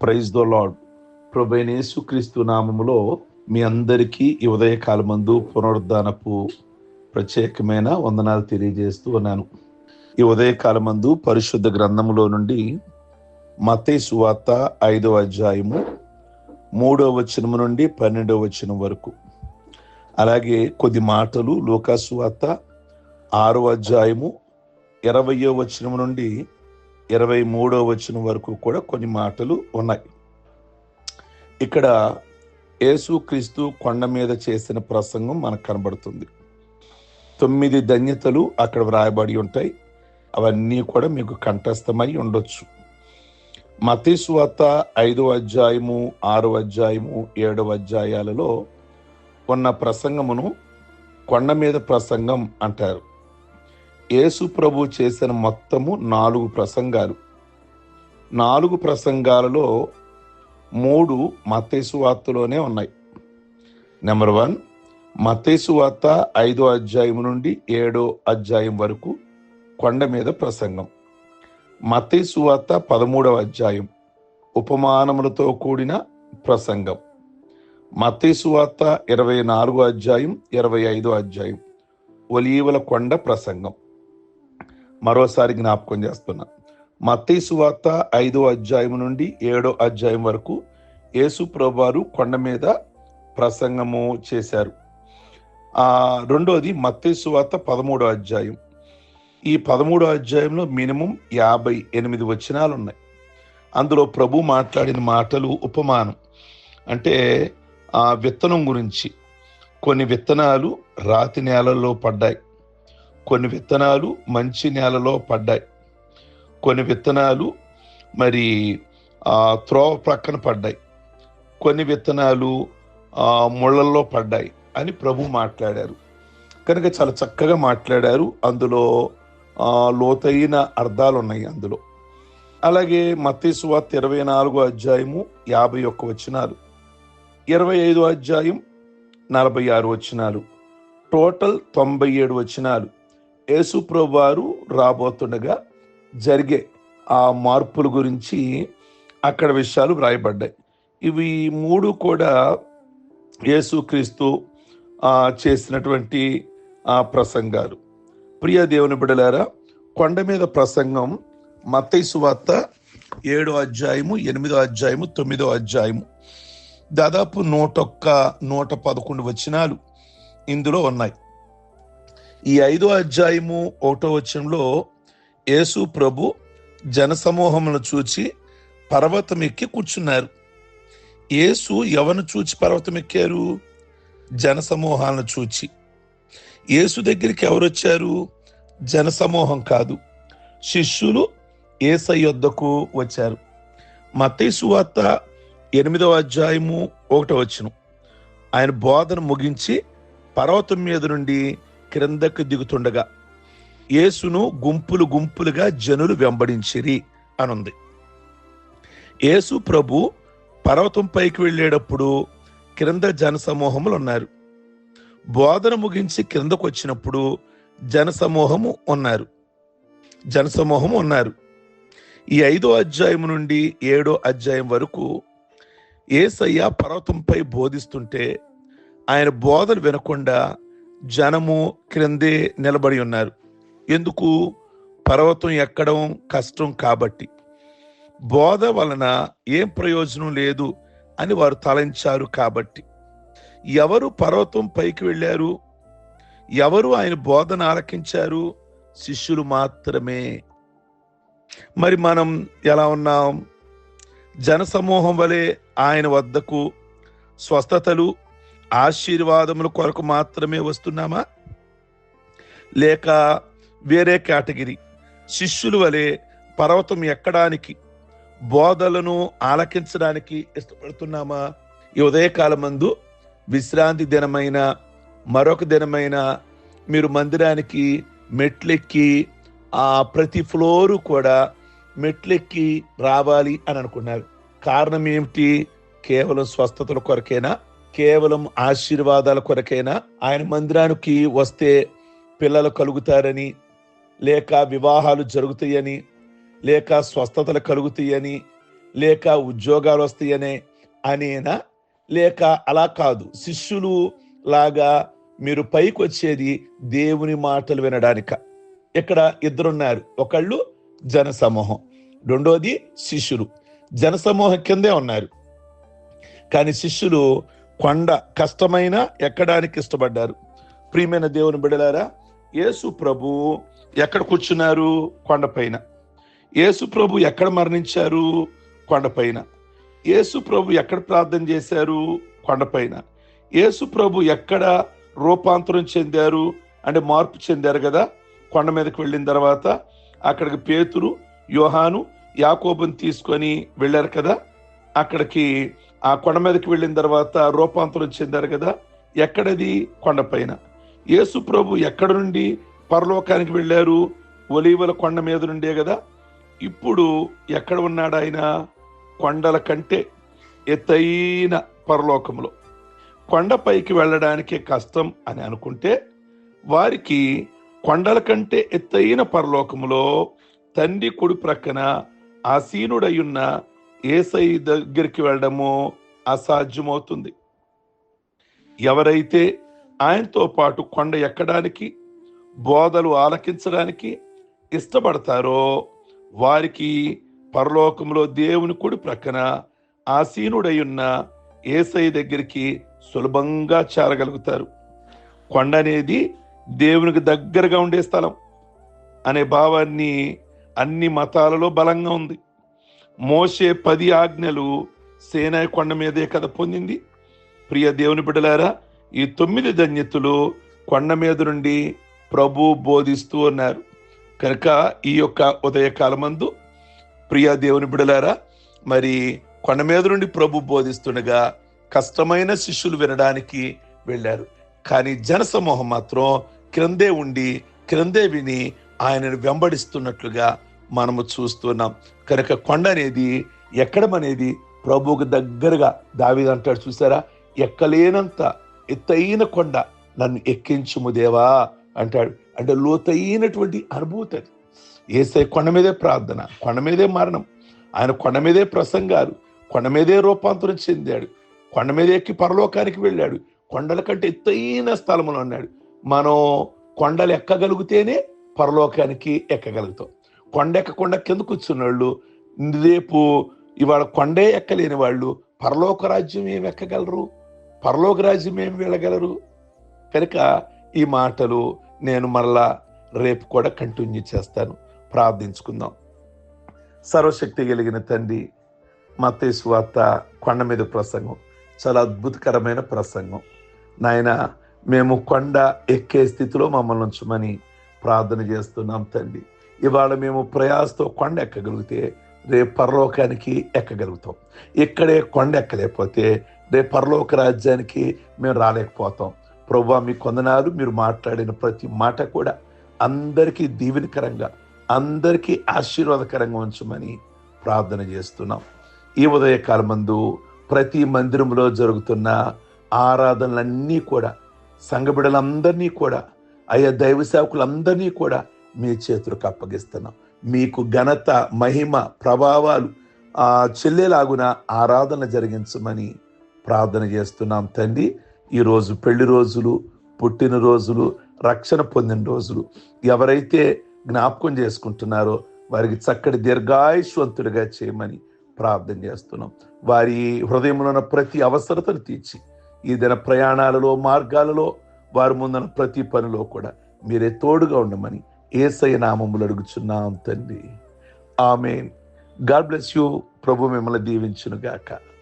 Praise the lord ప్రభైనేసు క్రీస్తు నామములో మీ అందరికీ ఈ ఉదయకాలమందు పునరుద్ధానపు ప్రత్యేకమైన వందనాలు తెలియజేస్తూ ఉన్నాను. ఈ ఉదయకాలమందు పరిశుద్ధ గ్రంథములో నుండి మతే సువార్త ఐదవ అధ్యాయము మూడవ వచనము నుండి పన్నెండవ వచనం వరకు. అలాగే కొద్ది మాటలు లోకాసువార్త ఆరో అధ్యాయము ఇరవయో వచనం నుండి ఇరవై మూడో వచనం వరకు కూడా కొన్ని మాటలు ఉన్నాయి. ఇక్కడ యేసుక్రీస్తు కొండ మీద చేసిన ప్రసంగం మనకు కనబడుతుంది. తొమ్మిది ధన్యతలు అక్కడ వ్రాయబడి ఉంటాయి. అవన్నీ కూడా మీకు కంఠస్థమై ఉండొచ్చు. మతీశ్వాత ఐదో అధ్యాయము ఆరో అధ్యాయము ఏడవ అధ్యాయాలలో ఉన్న ప్రసంగమును కొండ మీద ప్రసంగం అంటారు. యేసు ప్రభు చేసిన మొత్తము నాలుగు ప్రసంగాలు. నాలుగు ప్రసంగాలలో మూడు మతేసు వార్తలోనే ఉన్నాయి. నెంబర్ వన్ మత్తేసు వార్త ఐదో అధ్యాయం నుండి ఏడో అధ్యాయం వరకు కొండ మీద ప్రసంగం. మతేసు వార్త పదమూడవ అధ్యాయం ఉపమానములతో కూడిన ప్రసంగం. మతేసు వార్త ఇరవై నాలుగో అధ్యాయం ఇరవై ఐదో అధ్యాయం ఒలీవల కొండ ప్రసంగం. మరోసారి జ్ఞాపకం చేస్తున్నా. మత్తేసు వార్త ఐదో అధ్యాయం నుండి ఏడో అధ్యాయం వరకు యేసు ప్రభువారు కొండ మీద ప్రసంగము చేశారు. రెండోది మత్తేసు వార్త పదమూడో అధ్యాయం. ఈ పదమూడో అధ్యాయంలో మినిమం యాభై ఎనిమిది వచనాలు ఉన్నాయి అందులో ప్రభు మాట్లాడిన మాటలు ఉపమానం. అంటే ఆ విత్తనం గురించి. కొన్ని విత్తనాలు రాతి నేలల్లో పడ్డాయి. కొన్ని విత్తనాలు మంచి నేలలో పడ్డాయి. కొన్ని విత్తనాలు మరి త్రోవ ప్రక్కన పడ్డాయి. కొన్ని విత్తనాలు ముళ్ళల్లో పడ్డాయి అని ప్రభు మాట్లాడారు. కనుక చాలా చక్కగా మాట్లాడారు. అందులో లోతైన అర్థాలు ఉన్నాయి అందులో. అలాగే మత్తీసు ఇరవై నాలుగో అధ్యాయము యాభై ఒక్క వచనాలు. ఇరవై ఐదో అధ్యాయం నలభై ఆరు వచనాలు. టోటల్ తొంభై ఏడు వచనాలు. యేసుప్రభువారు రాబోతుండగా జరిగే ఆ మార్పుల గురించి అక్కడ విషయాలు వ్రాయబడ్డాయి. ఇవి మూడు కూడా యేసుక్రీస్తు చేసినటువంటి ఆ ప్రసంగాలు. ప్రియ దేవుని బిడలారా కొండ మీద ప్రసంగం మత్తైసు వార్త ఏడో అధ్యాయము ఎనిమిదో అధ్యాయము తొమ్మిదో అధ్యాయము. దాదాపు నూట ఒక్క నూట పదకొండు వచనాలు ఇందులో ఉన్నాయి. ఈ ఐదో అధ్యాయము ఒకటో వచనంలో యేసు ప్రభు జనసమూహమును చూచి పర్వతం ఎక్కి కూర్చున్నారు. యేసు ఎవరిని చూచి పర్వతం ఎక్కారు జనసమూహాలను చూచి. యేసు దగ్గరికి ఎవరు వచ్చారు జనసమూహం కాదు. శిష్యులు ఏసై యొద్దకు వచ్చారు. మత్తయి వార్త ఎనిమిదవ అధ్యాయము ఒకటో వచ్చును ఆయన బోధన ముగించి పర్వతం మీద నుండి క్రిందకు దిగుతుండగా యేసును గుంపులు గుంపులుగా జనులు వెంబడించిరి అనుంది. యేసు ప్రభు పర్వతం పైకి వెళ్ళేటప్పుడు క్రింద జనసమూహములు ఉన్నారు బోధన ముగించి క్రిందకు వచ్చినప్పుడు జనసమూహము ఉన్నారు. జనసమూహము ఉన్నారు. ఈ ఐదో అధ్యాయం నుండి ఏడో అధ్యాయం వరకు ఏసయ్య పర్వతంపై బోధిస్తుంటే ఆయన బోధన వినకుండా జనము క్రిందే నిలబడి ఉన్నారు. ఎందుకు? పర్వతం ఎక్కడం కష్టం కాబట్టి. బోధ వలన ఏం ప్రయోజనం లేదు అని వారు తలంచారు కాబట్టి. ఎవరు పర్వతం పైకి వెళ్ళారు? ఎవరు ఆయన బోధన ఆలకించారు? శిష్యులు మాత్రమే. మరి మనం ఎలా ఉన్నాం? జనసమూహం వలె ఆయన వద్దకు స్వస్థతలు ఆశీర్వాదముల కొరకు మాత్రమే వస్తున్నామా? లేక వేరే కేటగిరీ శిష్యులు వలె పర్వతం ఎక్కడానికి బోధలను ఆలకించడానికి ఇష్టపడుతున్నామా? ఈ ఉదయకాలమందు విశ్రాంతి దినమైన మరొక దినమైన మీరు మందిరానికి మెట్లెక్కి ఆ ప్రతి ఫ్లోరు కూడా మెట్లెక్కి రావాలి అని అనుకున్నారు. కారణం ఏమిటి? కేవలం స్వస్థతల కొరకేనా? కేవలం ఆశీర్వాదాల కొరకైనా ఆయన మందిరానికి వస్తే పిల్లలు కలుగుతారని లేక వివాహాలు జరుగుతాయని లేక స్వస్థతలు కలుగుతాయని లేక ఉద్యోగాలు వస్తాయనే అనేనా? లేక అలా కాదు. శిష్యులు లాగా మీరు పైకి వచ్చేది దేవుని మాటలు వినడానిక. ఇక్కడ ఇద్దరున్నారు. ఒకళ్ళు జనసమూహం రెండోది శిష్యులు. జనసమూహం కిందే ఉన్నారు. కానీ శిష్యులు కొండ కష్టమైన ఎక్కడానికి ఇష్టపడ్డారు? ప్రియమైన దేవుని బిడలారా యేసు ప్రభు ఎక్కడ కూర్చున్నారు? కొండపైన యేసు ప్రభు ఎక్కడ మరణించారు? కొండపైన యేసు ప్రభు ఎక్కడ ప్రార్థన చేశారు? కొండపైన యేసు ప్రభు ఎక్కడ రూపాంతరం చెందారు అంటే మార్పు చెందారు కదా? కొండ మీదకి వెళ్ళిన తర్వాత అక్కడికి పేతురు యోహాను యాకోబుని తీసుకొని వెళ్ళారు కదా? అక్కడికి ఆ కొండ మీదకి వెళ్ళిన తర్వాత రూపాంతరం చెందారు కదా ఎక్కడది? కొండపైన యేసు ప్రభు ఎక్కడ నుండి పరలోకానికి వెళ్ళారు? ఒలీవల కొండ మీద నుండే కదా. ఇప్పుడు ఎక్కడ ఉన్నాడు ఆయన? కొండల కంటే ఎత్తైన పరలోకంలో కొండపైకి వెళ్ళడానికే కష్టం అని అనుకుంటే వారికి కొండల కంటే ఎత్తైన పరలోకములో తండ్రి కొడు ప్రక్కన ఆసీనుడయ్యున్న ఏసై దగ్గరికి వెళ్ళడము అసాధ్యమవుతుంది. ఎవరైతే ఆయనతో పాటు కొండ ఎక్కడానికి బోధలు ఆలకించడానికి ఇష్టపడతారో వారికి పరలోకంలో దేవుని కుడి ప్రక్కన ఆసీనుడయున్న ఏసై దగ్గరికి సులభంగా చేరగలుగుతారు. కొండ అనేది దేవునికి దగ్గరగా ఉండే స్థలం అనే భావాన్ని అన్ని మతాలలో బలంగా ఉంది. మోసే పది ఆజ్ఞలు సేనాయి కొండ మీదే కదా పొందింది. ప్రియ దేవుని బిడ్డలారా ఈ తొమ్మిది ధన్యతులు కొండ మీద నుండి ప్రభు బోధిస్తూ ఉన్నారు. కనుక ఈ యొక్క ఉదయకాలమందు ప్రియ దేవుని బిడలారా మరి కొండ మీద నుండి ప్రభు బోధిస్తుండగా కష్టమైన శిష్యులు వినడానికి వెళ్ళారు. కానీ జనసమూహం మాత్రం క్రిందే ఉండి క్రిందే విని ఆయనను వెంబడిస్తున్నట్లుగా మనము చూస్తున్నాం. కనుక కొండ అనేది ఎక్కడం అనేది ప్రభువుకు దగ్గరగా దావిది అంటాడు చూసారా? ఎక్కలేనంత ఎత్తైన కొండ నన్ను ఎక్కించుము దేవా అంటాడు. అంటే లోతైనటువంటి అనుభూతి అది. ఏసై కొండ మీదే ప్రార్థన కొండ మీదే మరణం. ఆయన కొండ మీదే ప్రసంగాలు కొండ మీదే రూపాంతరం చెందాడు. కొండ మీద ఎక్కి పరలోకానికి వెళ్ళాడు. కొండల కంటే ఎత్తైన స్థలంలో ఉన్నాడు. మనం కొండలు ఎక్కగలిగితేనే పరలోకానికి ఎక్కగలుగుతాం. కొండ ఎక్కకుండా కింద కూర్చున్న వాళ్ళు రేపు ఇవాళ కొండే ఎక్కలేని వాళ్ళు పరలోక రాజ్యం ఏమి ఎక్కగలరు? పరలోక రాజ్యం ఏమి వెళ్ళగలరు? కనుక ఈ మాటలు నేను మరలా రేపు కూడా కంటిన్యూ చేస్తాను. ప్రార్థించుకుందాం. సర్వశక్తి కలిగిన తండ్రి మత్తేసు వార్త కొండ మీద ప్రసంగం. చాలా అద్భుతకరమైన ప్రసంగం. నాయన మేము కొండ ఎక్కే స్థితిలో మమ్మల్ని ఉంచమని ప్రార్థన చేస్తున్నాం తండ్రి. ఇవాళ మేము ప్రయాసతో కొండ ఎక్కగలిగితే రేపు పరలోకానికి ఎక్కగలుగుతాం. ఇక్కడే కొండ ఎక్కలేకపోతే రేపు పరలోక రాజ్యానికి మేము రాలేకపోతాం. ప్రభు మీ కొందనాలు మీరు మాట్లాడిన ప్రతి మాట కూడా అందరికీ దీవెనకరంగా అందరికీ ఆశీర్వాదకరంగా ఉంచమని ప్రార్థన చేస్తున్నాం. ఈ ఉదయకాలమందు ప్రతి మందిరంలో జరుగుతున్న ఆరాధనలన్నీ కూడా సంఘబిడలందరినీ కూడా అయ్యా దైవ సేవకులందరినీ కూడా మీ చేతులకు అప్పగిస్తున్నాం. మీకు ఘనత మహిమ ప్రభావాలు ఆ చెల్లెలాగున ఆరాధన జరిగించమని ప్రార్థన చేస్తున్నాం తండ్రి. ఈరోజు పెళ్ళి రోజులు పుట్టినరోజులు రక్షణ పొందిన రోజులు ఎవరైతే జ్ఞాపకం చేసుకుంటున్నారో వారికి చక్కటి దీర్ఘాయుష్వంతుడిగా చేయమని ప్రార్థన చేస్తున్నాం. వారి హృదయంలో ఉన్న ప్రతి అవసరతను తీర్చి ఈ దిన ప్రయాణాలలో మార్గాలలో వారి ముందున్న ప్రతి పనిలో కూడా మీరే తోడుగా ఉండమని ఏసయ నామములు అడుగుచున్నాం తండ్రి. ఆమె గాడ్ బ్లెస్ యూ. ప్రభు మిమ్మల్ని దీవించును గాక